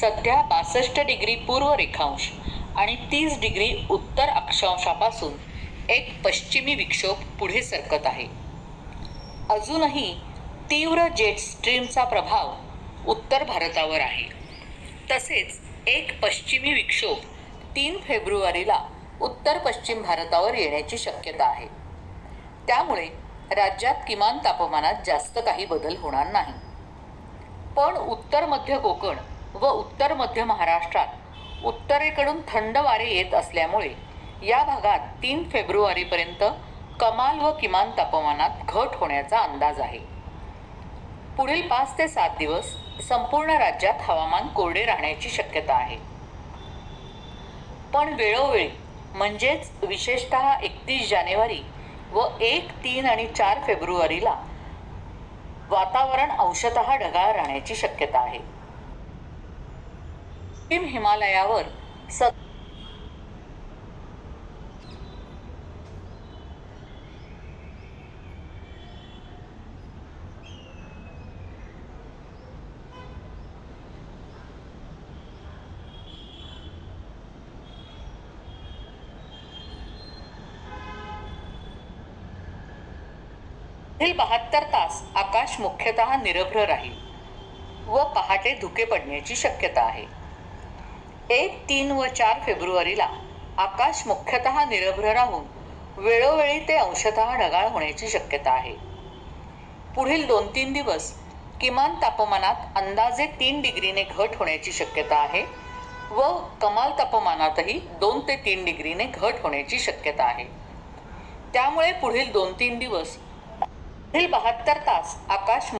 सध्या बासष्ट डिग्री पूर्व रेखांश आणि तीस डिग्री उत्तर अक्षांशापासून एक पश्चिमी विक्षोभ पुढे सरकत आहे. अजूनही तीव्र जेट स्ट्रीमचा प्रभाव उत्तर भारतावर आहे. तसेच एक पश्चिमी विक्षोभ तीन फेब्रुवारीला उत्तर पश्चिम भारतावर येण्याची शक्यता आहे. त्यामुळे राज्यात किमान तापमानात जास्त काही बदल होणार नाही. पण उत्तर मध्य कोकण व उत्तर मध्य महाराष्ट्रात. उत्तरेकडून थंड वारे येत असल्यामुळे या भागात तीन फेब्रुवारीपर्यंत कमाल व किमान तापमानात घट होण्याचा अंदाज आहे. पुढील पाच ते सात दिवस संपूर्ण राज्यात हवामान कोरडे राहण्याची शक्यता आहे. पण वेळोवेळी म्हणजेच विशेषतः एकतीस जानेवारी व एक तीन आणि चार फेब्रुवारीला वातावरण अंशतः ढगाळ राहण्याची शक्यता आहे. पश्चिम हिमालयावर स पुढील बहात्तर तास आकाश मुख्यतः निरभ्र राहील व पहाटे धुके पडण्याची शक्यता आहे. एक तीन व चार फेब्रुवारीला आकाश मुख्यतः निरभ्र राहून वेळोवेळी ते अंशतः ढगाळ होण्याची शक्यता आहे. पुढील दोन तीन दिवस किमान तापमानात अंदाजे तीन डिग्रीने घट होण्याची शक्यता आहे व कमाल तापमानातही दोन ते तीन डिग्रीने घट होण्याची शक्यता आहे. त्यामुळे पुढील दोन तीन दिवस पुढील बहात्तर तास आकाश